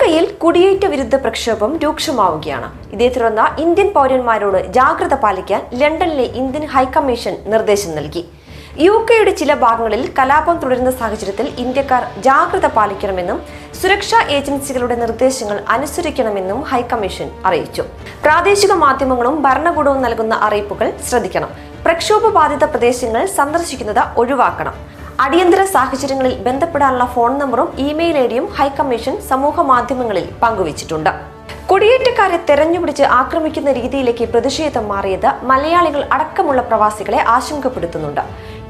കെയിൽ കുടിയേറ്റ വിരുദ്ധ പ്രക്ഷോഭം രൂക്ഷമാവുകയാണ്. ഇതേ തുടർന്ന് ഇന്ത്യൻ പൗരന്മാരോട് ജാഗ്രത പാലിക്കാൻ ലണ്ടനിലെ ഇന്ത്യൻ ഹൈക്കമ്മീഷൻ നിർദ്ദേശം നൽകി. യു കെയുടെ ചില ഭാഗങ്ങളിൽ കലാപം തുടരുന്ന സാഹചര്യത്തിൽ ഇന്ത്യക്കാർ ജാഗ്രത പാലിക്കണമെന്നും സുരക്ഷാ ഏജൻസികളുടെ നിർദ്ദേശങ്ങൾ അനുസരിക്കണമെന്നും ഹൈക്കമ്മീഷൻ അറിയിച്ചു. പ്രാദേശിക മാധ്യമങ്ങളും ഭരണകൂടവും നൽകുന്ന അറിയിപ്പുകൾ ശ്രദ്ധിക്കണം. പ്രക്ഷോഭ ബാധിത പ്രദേശങ്ങൾ സന്ദർശിക്കുന്നത് ഒഴിവാക്കണം. അടിയന്തര സാഹചര്യങ്ങളിൽ ബന്ധപ്പെടാനുള്ള ഫോൺ നമ്പറും ഇമെയിൽ ഐഡിയും ഹൈക്കമ്മീഷൻ സമൂഹ മാധ്യമങ്ങളിൽ പങ്കുവച്ചിട്ടുണ്ട്. കുടിയേറ്റക്കാരെ തെരഞ്ഞുപിടിച്ച് ആക്രമിക്കുന്ന രീതിയിലേക്ക് പ്രതിഷേധം മാറിയത് മലയാളികൾ അടക്കമുള്ള പ്രവാസികളെ ആശങ്കപ്പെടുത്തുന്നുണ്ട്.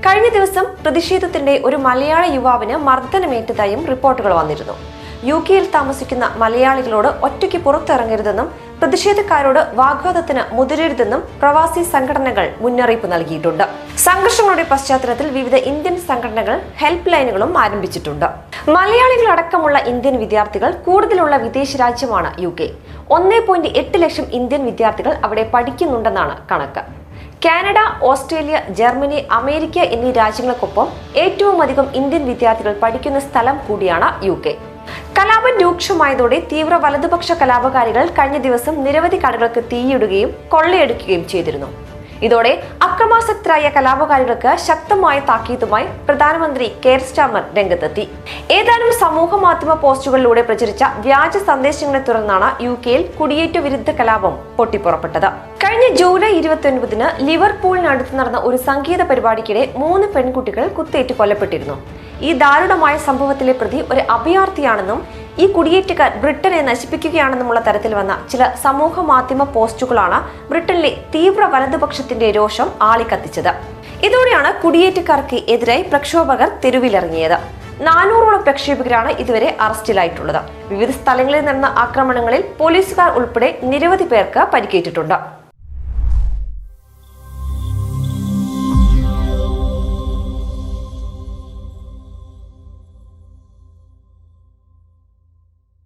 കഴിഞ്ഞ ദിവസം പ്രതിഷേധത്തിന്റെ ഒരു മലയാള യുവാവിന് മർദ്ദനമേറ്റതായും റിപ്പോർട്ടുകൾ വന്നിരുന്നു. യു കെയിൽ താമസിക്കുന്ന മലയാളികളോട് ഒറ്റയ്ക്ക് പുറത്തിറങ്ങരുതെന്നും പ്രതിഷേധക്കാരോട് വാഗ്വാദത്തിന് മുതിരരുതെന്നും പ്രവാസി സംഘടനകൾ മുന്നറിയിപ്പ് നൽകിയിട്ടുണ്ട്. സംഘർഷങ്ങളുടെ പശ്ചാത്തലത്തിൽ വിവിധ ഇന്ത്യൻ സംഘടനകൾ ഹെൽപ്പ് ലൈനുകളും ആരംഭിച്ചിട്ടുണ്ട്. മലയാളികളടക്കമുള്ള ഇന്ത്യൻ വിദ്യാർത്ഥികൾ കൂടുതലുള്ള വിദേശ രാജ്യമാണ് യു കെ. ഒന്നേ പോയിന്റ് എട്ട് ലക്ഷം ഇന്ത്യൻ വിദ്യാർത്ഥികൾ അവിടെ പഠിക്കുന്നുണ്ടെന്നാണ് കണക്ക്. കാനഡ ഓസ്ട്രേലിയ ജർമ്മനി അമേരിക്ക എന്നീ രാജ്യങ്ങൾക്കൊപ്പം ഏറ്റവും അധികം ഇന്ത്യൻ വിദ്യാർത്ഥികൾ പഠിക്കുന്ന സ്ഥലം കൂടിയാണ് യു കെ. കലാപം രൂക്ഷമായതോടെ തീവ്ര വലതുപക്ഷ കലാപകാരികൾ കഴിഞ്ഞ ദിവസം നിരവധി കടകൾക്ക് തീയിടുകയും കൊള്ളയെടുക്കുകയും ചെയ്തിരുന്നു. ഇതോടെ അക്രമാസക്തരായ കലാപകാരികൾക്ക് ശക്തമായ താക്കീതുമായി പ്രധാനമന്ത്രി കെയർ സ്റ്റാമർ രംഗത്തെത്തി. ഏതാനും സമൂഹ മാധ്യമ പോസ്റ്റുകളിലൂടെ പ്രചരിച്ച വ്യാജ സന്ദേശങ്ങളെ തുടർന്നാണ് യു കെയിൽ കുടിയേറ്റ വിരുദ്ധ കലാപം പൊട്ടിപ്പുറപ്പെട്ടത്. കഴിഞ്ഞ ജൂലൈ ഇരുപത്തി ഒൻപതിന് ലിവർപൂളിനടുത്ത് നടന്ന ഒരു സംഗീത പരിപാടിക്കിടെ മൂന്ന് പെൺകുട്ടികൾ കുത്തേറ്റ് കൊല്ലപ്പെട്ടിരുന്നു. ഈ ദാരുണമായ സംഭവത്തിലെ പ്രതി ഒരു അഭയാർത്ഥിയാണെന്നും ഈ കുടിയേറ്റക്കാർ ബ്രിട്ടനെ നശിപ്പിക്കുകയാണെന്നുമുള്ള തരത്തിൽ വന്ന ചില സമൂഹ മാധ്യമ പോസ്റ്റുകളാണ് ബ്രിട്ടനിലെ തീവ്ര വലതുപക്ഷത്തിന്റെ രോഷം ആളിക്കത്തിച്ചത്. ഇതോടെയാണ് കുടിയേറ്റക്കാർക്ക് എതിരായി പ്രക്ഷോഭകർ തെരുവിലിറങ്ങിയത്. നാനൂറോളം പ്രക്ഷേപകരാണ് ഇതുവരെ അറസ്റ്റിലായിട്ടുള്ളത്. വിവിധ സ്ഥലങ്ങളിൽ നടന്ന ആക്രമണങ്ങളിൽ പോലീസുകാർ ഉൾപ്പെടെ നിരവധി പേർക്ക് പരിക്കേറ്റിട്ടുണ്ട്.